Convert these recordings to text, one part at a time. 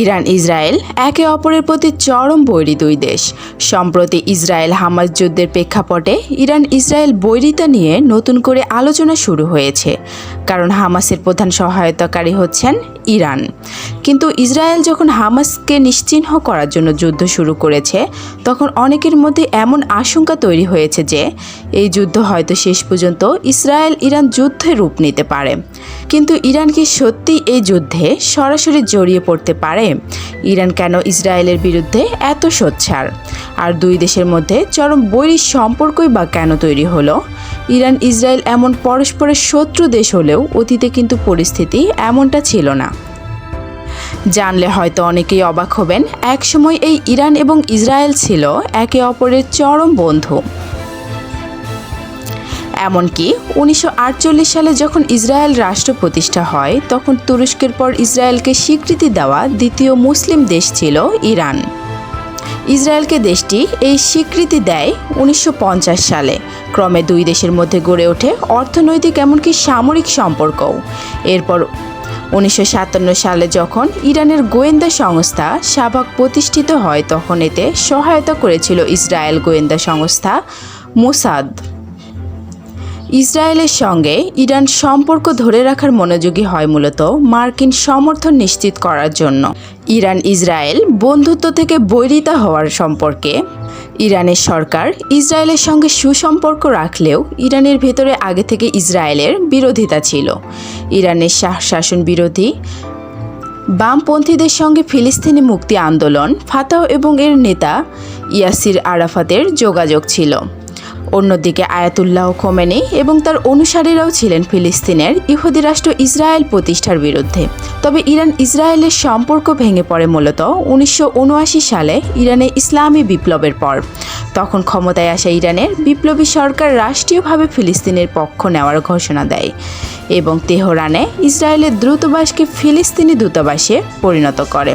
Iran Israel, একে অপরের প্রতি চরম বৈরী দুই দেশ। সম্প্রতি ইসরায়েল হামাস যুদ্ধের প্রেক্ষাপটে ইরান ইসরায়েল বৈরিতা নিয়ে নতুন করে আলোচনা শুরু হয়েছে, কারণ হামাসের প্রধান সহায়তাকারী হচ্ছেন ইরান। কিন্তু ইসরায়েল যখন হামাসকে নিশ্চিহ্ন করার জন্য যুদ্ধ শুরু করেছে, তখন অনেকের মধ্যে এমন আশঙ্কা তৈরি হয়েছে যে, এই যুদ্ধ হয়তো শেষ পর্যন্ত ইসরায়েল ইরান যুদ্ধে রূপ নিতে পারে। কিন্তু ইরান কি সত্যি এই যুদ্ধে সরাসরি জড়িয়ে পড়তে পারে? ইরান কেন ইসরায়েলের বিরুদ্ধে এত সোচ্ছার? আর দুই দেশের মধ্যে চরম বৈরী সম্পর্কই বা কেন তৈরি হলো? ইরান, ইসরায়েল এমন পরস্পরের শত্রু দেশ হলেও অতীতে কিন্তু পরিস্থিতি এমনটা ছিল না। জানলে হয়তো অনেকেই অবাক হবেন, একসময় এই ইরান এবং ইসরায়েল ছিল একে অপরের চরম বন্ধু। এমনকি উনিশশো আটচল্লিশ সালে যখন ইসরায়েল রাষ্ট্র প্রতিষ্ঠা হয়, তখন তুরস্কের পর ইসরায়েলকে স্বীকৃতি দেওয়া দ্বিতীয় মুসলিম দেশ ছিল ইরান। ইসরায়েলকে দেশটি এই স্বীকৃতি দেয় উনিশশো পঞ্চাশ সালে। ক্রমে দুই দেশের মধ্যে গড়ে ওঠে অর্থনৈতিক এমনকি সামরিক সম্পর্কও। এরপর উনিশশো সাতান্ন সালে যখন ইরানের গোয়েন্দা সংস্থা শাবাক প্রতিষ্ঠিত হয়, তখন এতে সহায়তা করেছিল ইসরায়েল গোয়েন্দা সংস্থা মুসাদ। ইসরায়েলের সঙ্গে ইরান সম্পর্ক ধরে রাখার মনোযোগী হয় মূলত মার্কিন সমর্থন নিশ্চিত করার জন্য। ইরান ইসরায়েল বন্ধুত্ব থেকে বৈরিতা হওয়ার সম্পর্কে। ইরানের সরকার ইসরায়েলের সঙ্গে সুসম্পর্ক রাখলেও ইরানের ভেতরে আগে থেকে ইসরায়েলের বিরোধিতা ছিল। ইরানের শাসন বিরোধী বামপন্থীদের সঙ্গে ফিলিস্তিনি মুক্তি আন্দোলন, ফাতাহ এবং এর নেতা ইয়াসির আরাফাতের যোগাযোগ ছিল। অন্যদিকে আয়াতুল্লাহ খোমেনি এবং তার অনুসারীরাও ছিলেন ফিলিস্তিনের ইহুদি রাষ্ট্র ইসরায়েল প্রতিষ্ঠার বিরুদ্ধে। তবে ইরান ইসরায়েলের সম্পর্ক ভেঙে পড়ে মূলত উনিশশো উনআশি সালে ইরানে ইসলামী বিপ্লবের পর। তখন ক্ষমতায় আসা ইরানের বিপ্লবী সরকার রাষ্ট্রীয়ভাবে ফিলিস্তিনের পক্ষ নেওয়ার ঘোষণা দেয় এবং তেহরানে ইসরায়েলের দ্রুতবাসকে ফিলিস্তিনি দূতাবাসে পরিণত করে।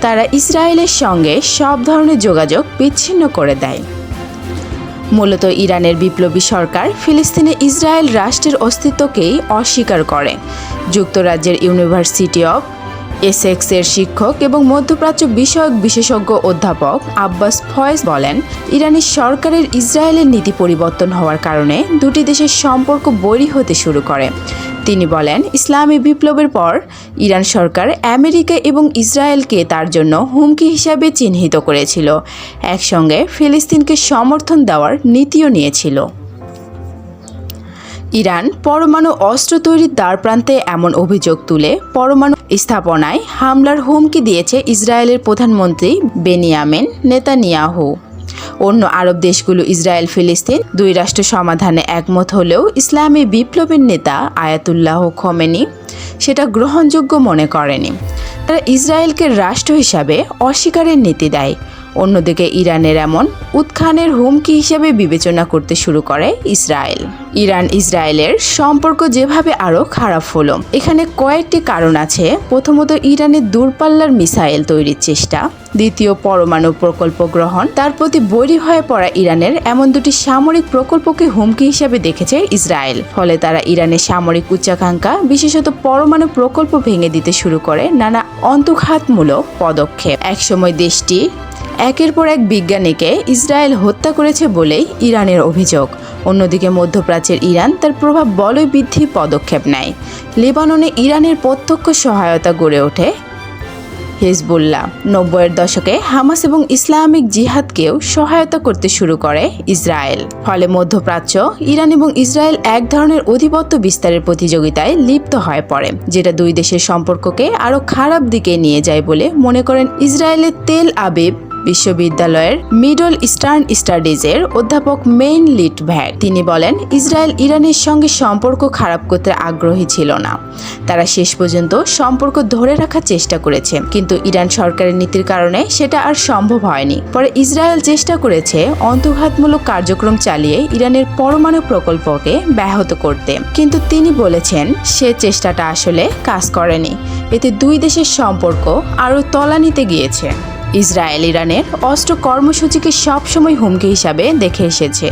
তারা ইসরায়েলের সঙ্গে সব ধরনের যোগাযোগ বিচ্ছিন্ন করে দেয়। মূলত ইরানের বিপ্লবী সরকার ফিলিস্তিনে ইসরায়েল রাষ্ট্রের অস্তিত্বকেই অস্বীকার করে। যুক্তরাজ্যের ইউনিভার্সিটি অব এসেক্সের শিক্ষক এবং মধ্যপ্রাচ্য বিষয়ক বিশেষজ্ঞ অধ্যাপক আব্বাস ফয়েজ বলেন, ইরানি সরকারের ইসরায়েলের নীতি পরিবর্তন হওয়ার কারণে দুটি দেশের সম্পর্ক বৈরী হতে শুরু করে। তিনি বলেন, ইসলামী বিপ্লবের পর ইরান সরকার আমেরিকা এবং ইসরায়েলকে তার জন্য হুমকি হিসাবে চিহ্নিত করেছিল। একসঙ্গে ফিলিস্তিনকে সমর্থন দেওয়ার নীতিও নিয়েছিল। ইরান পরমাণু অস্ত্র তৈরির দ্বারপ্রান্তে এমন অভিযোগ তুলে পরমাণু স্থাপনায় হামলার হুমকি দিয়েছে ইসরায়েলের প্রধানমন্ত্রী বেনিয়ামেন নেতানিয়াহু। অন্য আরব দেশগুলো ইসরায়েল ফিলিস্তিন দুই রাষ্ট্র সমাধানে একমত হলেও ইসলামী বিপ্লবের নেতা আয়াতুল্লাহ খোমেনি সেটা গ্রহণযোগ্য মনে করেনি। তারা ইসরায়েলকে রাষ্ট্র হিসাবে অস্বীকারের নীতি দেয়। অন্যদিকে ইরানের এমন উৎখানের হুমকি হিসেবে বিবেচনা করতে শুরু করে ইসরায়েল। ইরান ইসরায়েলের সম্পর্ক যেভাবে আরও খারাপ হলো, এখানে কয়েকটি কারণ আছে। প্রথমত, ইরানের দূরপাল্লার মিসাইল তৈরির চেষ্টা। দ্বিতীয়, পরমাণু প্রকল্প গ্রহণ। তার প্রতি বৈরী হয়ে পড়া ইরানের এমন দুটি সামরিক প্রকল্পকে হুমকি হিসেবে দেখেছে ইসরায়েল। ফলে তারা ইরানের সামরিক উচ্চাকাঙ্ক্ষা, বিশেষত পরমাণু প্রকল্প ভেঙে দিতে শুরু করে নানা অন্তঘাতমূলক পদক্ষেপ। একসময় দেশটি একের পর এক বিজ্ঞানীকে ইসরায়েল হত্যা করেছে বলেই ইরানের অভিযোগ। অন্যদিকে মধ্যপ্রাচ্যের ইরান তার প্রভাব বলয় বৃদ্ধি পদক্ষেপ নেয়। লেবাননে ইরানের প্রত্যক্ষ সহায়তা গড়ে ওঠে হিজবুল্লাহ। নব্বইয়ের দশকে হামাস এবং ইসলামিক জিহাদকেও সহায়তা করতে শুরু করে ইসরায়েল। ফলে মধ্যপ্রাচ্য, ইরান এবং ইসরায়েল এক ধরনের অধিপত্য বিস্তারের প্রতিযোগিতায় লিপ্ত হয়ে পড়ে, যেটা দুই দেশের সম্পর্ককে আরও খারাপ দিকে নিয়ে যায় বলে মনে করেন ইসরায়েলের তেল আবিব বিশ্ববিদ্যালয়ের মিডল ইস্টার্ন স্টাডিজের অধ্যাপক মেইন লিটভ্যাগ তিনি বলেন, ইসরায়েল ইরানের সঙ্গে সম্পর্ক খারাপ করতে আগ্রহী ছিল না। তারা শেষ পর্যন্ত সম্পর্ক ধরে রাখার চেষ্টা করেছে, কিন্তু ইরান সরকারের নীতির কারণে সেটা আর সম্ভব হয়নি। পরে ইসরায়েল চেষ্টা করেছে অন্তর্ঘাতমূলক কার্যক্রম চালিয়ে ইরানের পরমাণু প্রকল্পকে ব্যাহত করতে। কিন্তু তিনি বলেছেন, সে চেষ্টাটা আসলে কাজ করেনি। এতে দুই দেশের সম্পর্ক আরও তলানিতে গিয়েছে। ইসরায়েল, ইরানের অস্ত্র কর্মসূচিকে সবসময় হুমকি হিসাবে দেখে এসেছে।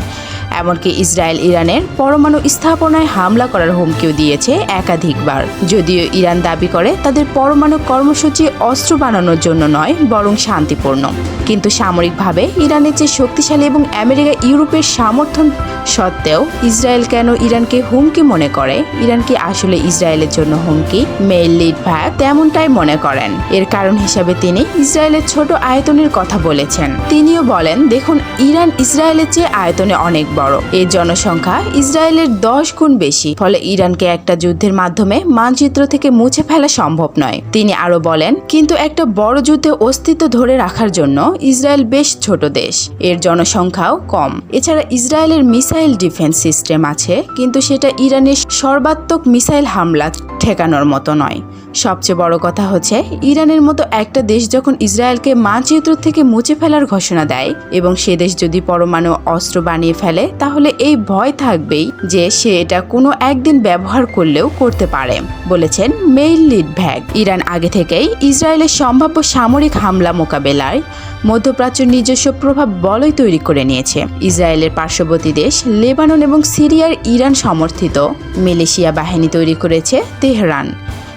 এমনকি ইসরায়েল, ইরানের পরমাণু স্থাপনায় হামলা করার হুমকিও দিয়েছে একাধিকবার। যদিও ইরান দাবি করে তাদের পরমাণু কর্মসূচি অস্ত্র বানানোর জন্য নয়, বরং শান্তিপূর্ণ। কিন্তু সামরিকভাবে ইরানের চেয়ে শক্তিশালী এবং আমেরিকা, ইউরোপের সমর্থন সত্ত্বেও ইসরায়েল কেন ইরানকে হুমকি মনে করে? ইরান কি আসলে ইসরায়েলের জন্য হুমকি? মেইল লিড ভাগ তেমনটাই মনে করেন। এর কারণ হিসাবে তিনি ইসরায়েলের ছোট আয়তনের কথা বলেছেন। তিনিও বলেন, দেখুন, ইরান ইসরায়েলের চেয়ে আয়তনে অনেক বড়। এর জনসংখ্যা ইসরায়েলের দশ গুণ বেশি। ফলে ইরানকে একটা যুদ্ধের মাধ্যমে মানচিত্র থেকে মুছে ফেলা সম্ভব নয়। তিনি আরও বলেন, কিন্তু একটা বড় যুদ্ধে অস্তিত্ব ধরে রাখার জন্য ইসরায়েল বেশ ছোট দেশ। এর জনসংখ্যাও কম। এছাড়া ইসরায়েলের মিসাইল ডিফেন্স সিস্টেম আছে, কিন্তু সেটা ইরানের সর্বাত্মক মিসাইল হামলা ঠেকানোর মতো নয়। সবচেয়ে বড় কথা হচ্ছে, ইরানের মতো একটা দেশ যখন ইসরায়েলকে মানচিত্র থেকে মুছে ফেলার ঘোষণা দেয় এবং সে দেশ যদি পরমাণু অস্ত্র বানিয়ে ফেলে, তাহলে এই ভয় থাকবেই যে সে এটা কোনো একদিন ব্যবহার করলেও করতে পারে, বলেছেন মেইল লিড ভ্যাগ ইরান আগে থেকেই ইসরায়েলের সম্ভাব্য সামরিক হামলা মোকাবেলায় মধ্যপ্রাচ্য নিজস্ব প্রভাব বলয় তৈরি করে নিয়েছে। ইসরায়েলের পার্শ্ববর্তী দেশ লেবানন এবং সিরিয়ার ইরান সমর্থিত। মিলেশিয়া বাহিনী তৈরি করেছে তেহরান।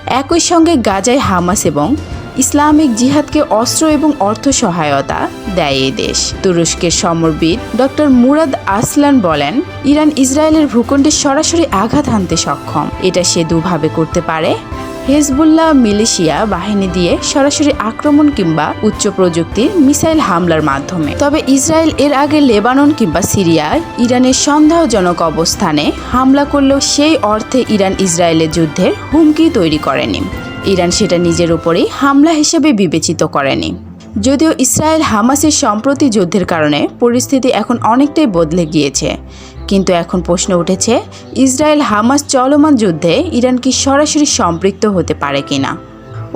একই সঙ্গে গাজায় হামাস এবং ইসলামিক জিহাদকে অস্ত্র এবং অর্থ সহায়তা দেয় এই দেশ। তুরস্কের সমরবিদ ডক্টর মুরাদ আসলান বলেন, ইরান ইসরায়েলের ভূখণ্ডে সরাসরি আঘাত হানতে সক্ষম। এটা সে দুভাবে করতে পারে? হেজবুল্লাহ মিলিশিয়া বাহিনী দিয়ে সরাসরি আক্রমণ কিংবা উচ্চ প্রযুক্তির মিসাইল হামলার মাধ্যমে। তবে ইসরায়েল এর আগে লেবানন কিংবা সিরিয়ায় ইরানের সন্দেহজনক অবস্থানে হামলা করলেও সেই অর্থে ইরান ইসরায়েলের যুদ্ধের হুমকি তৈরি করেনি। ইরান সেটা নিজের উপরেই হামলা হিসেবে বিবেচিত করেনি। যদিও ইসরায়েল হামাসের সম্প্রতি যুদ্ধের কারণে পরিস্থিতি এখন অনেকটাই বদলে গিয়েছে। কিন্তু এখন প্রশ্ন উঠেছে, ইসরায়েল হামাস চলমান যুদ্ধে ইরান কি সরাসরি সম্পৃক্ত হতে পারে কিনা?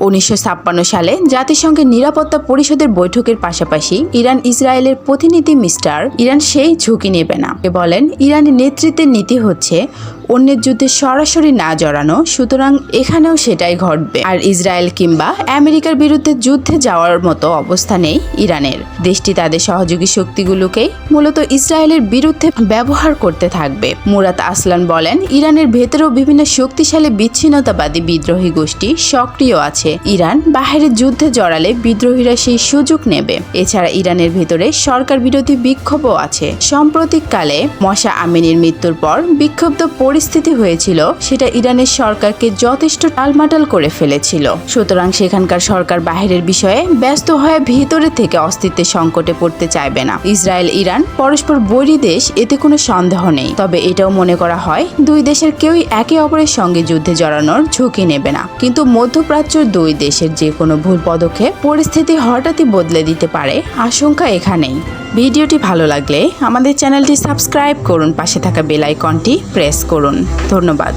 উনিশশো ছাপ্পান্ন সালে জাতিসংঘের নিরাপত্তা পরিষদের বৈঠকের পাশাপাশি ইরান ইসরায়েলের প্রতিনিধি মিস্টার, ইরান সেই ঝুঁকি নেবে না। বলেন, ইরানের নেতৃত্বের নীতি হচ্ছে অন্যের যুদ্ধে সরাসরি না জড়ানো, সুতরাং এখানেও সেটাই ঘটবে। আর ইসরায়েল কিংবা আমেরিকার বিরুদ্ধে যুদ্ধে যাওয়ার মতো অবস্থা নেই ইরানের। দেশটি তাদের সহযোগী শক্তিগুলোকেই মূলত ইসরায়েলের বিরুদ্ধে ব্যবহার করতে থাকবে। মুরাত আসলান বলেন, ইরানের ভেতরেও বিভিন্ন শক্তিশালী বিচ্ছিন্নতাবাদী বিদ্রোহী গোষ্ঠী সক্রিয় আছে। ইরান বাহিরের যুদ্ধে জড়ালে বিদ্রোহীরা সেই সুযোগ নেবে। এছাড়া ইরানের ভেতরে সরকার বিরোধী বিক্ষোভও আছে। সাম্প্রতিককালে মশা আমিনীর মৃত্যুর পর বিক্ষুব্ধ পরিস্থিতি হয়েছিল, সেটা ইরানের সরকারকে যথেষ্ট টালমাটাল করে ফেলেছিল। সুতরাং সেখানকার সরকার বাহিরের বিষয়ে ব্যস্ত হয়ে ভিতরে থেকে অস্তিত্বের সংকটে পড়তে চাইবে না। ইসরায়েল, ইরান পরস্পর বৈরী দেশ, এতে কোনো সন্দেহ নেই। তবে এটাও মনে করা হয়, দুই দেশের কেউই একে অপরের সঙ্গে যুদ্ধে জড়ানোর ঝুঁকি নেবে না। কিন্তু মধ্যপ্রাচ্যের দুই দেশের যে কোনো ভুল পদক্ষেপ পরিস্থিতি হঠাৎই বদলে দিতে পারে, আশঙ্কা এখানেই। ভিডিওটি ভালো লাগলে আমাদের চ্যানেলটি সাবস্ক্রাইব করুন পাশে থাকা বেল আইকনটি প্রেস করুন। ধন্যবাদ।